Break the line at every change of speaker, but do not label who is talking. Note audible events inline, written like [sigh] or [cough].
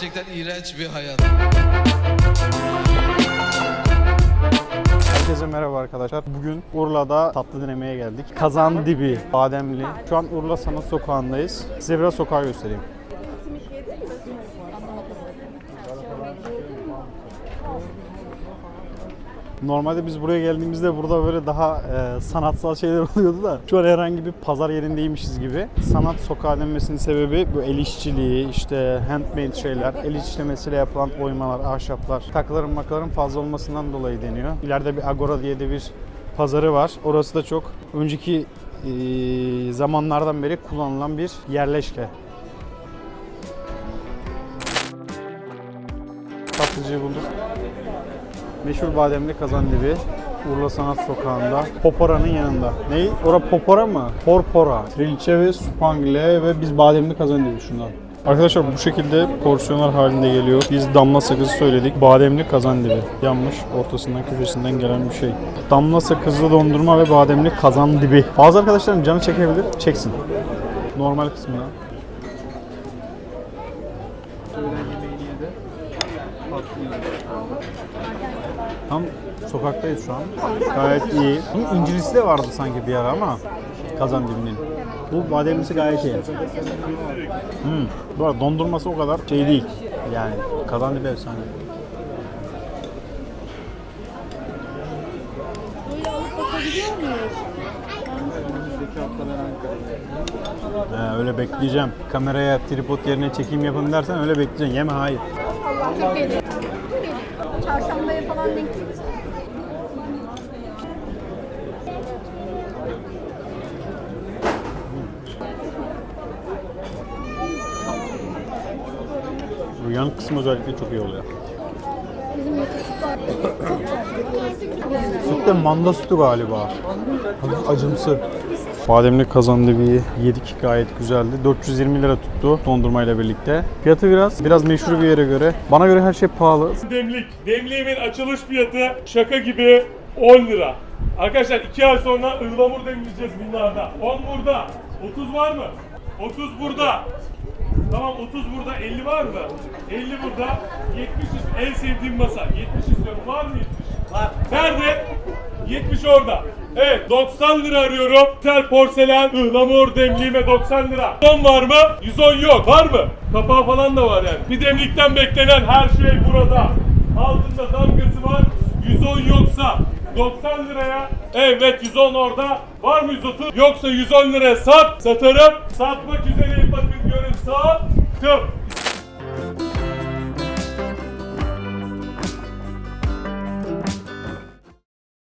Gerçekten iğrenç bir hayat.
Herkese merhaba arkadaşlar. Bugün Urla'da tatlı denemeye geldik. Kazan dibi, bademli. Şu an Urla Sanat Sokağı'ndayız. Size biraz sokağı göstereyim. Normalde biz buraya geldiğimizde burada böyle daha e, sanatsal şeyler [laughs] oluyordu da şu an herhangi bir pazar yerindeymişiz gibi. Sanat sokağı denmesinin sebebi bu el işçiliği, işte handmade şeyler, el işlemesiyle yapılan oymalar, ahşaplar, takıların makaların fazla olmasından dolayı deniyor. İleride bir Agora diye de bir pazarı var. Orası da çok önceki e, zamanlardan beri kullanılan bir yerleşke. Tatlıcıyı bulduk. Meşhur bademli kazandibi. Urla Sanat Sokağı'nda. Popora'nın yanında. Ney? Ora Popora mı? Porpora. Trilce ve supangle ve biz bademli kazandibi şundan. Arkadaşlar bu şekilde porsiyonlar halinde geliyor. Biz damla sakızı söyledik. Bademli kazandibi. Yanmış. Ortasından köşesinden gelen bir şey. Damla sakızlı dondurma ve bademli kazandibi. Bazı arkadaşların canı çekebilir. Çeksin. Normal kısmına. Tam sokaktayız şu an. Gayet iyi. Bunun incirisi de vardı sanki bir ara ama kazan dibinin. Bu bademlisi gayet iyi. Hmm. Bu arada dondurması o kadar şey değil. Yani kazan dibi efsane. He, öyle bekleyeceğim. Kameraya tripod yerine çekim yapın dersen öyle bekleyeceksin. Yeme hayır.
Allah Türkiye'de. Çarşambaya falan denk
yan kısmı özellikle çok iyi oluyor. Süt de manda sütü galiba. Hafif acımsı. Bademli kazandibiyi yedik gayet güzeldi. 420 lira tuttu dondurmayla birlikte. Fiyatı biraz biraz meşhur bir yere göre. Bana göre her şey pahalı.
Demlik. Demliğimin açılış fiyatı şaka gibi 10 lira. Arkadaşlar 2 ay sonra ıhlamur demleyeceğiz bunlarda. 10 burada. 30 var mı? 30 burada. Tamam 30 burada. 50 var mı? 50 burada. 70 ist- en sevdiğim masa. 70 istiyorum. Var mı 70? Var. Nerede? 70 orada. Evet 90 lira arıyorum. Güzel porselen ıhlamur demliğime 90 lira. 110 var mı? 110 yok. Var mı? Kapağı falan da var yani. Bir demlikten beklenen her şey burada. Altında damgası var. 110 yoksa 90 liraya. Evet 110 orada. Var mı 130? Yoksa 110 liraya sat. Satarım. Satmak üzereyim Stop! Stop!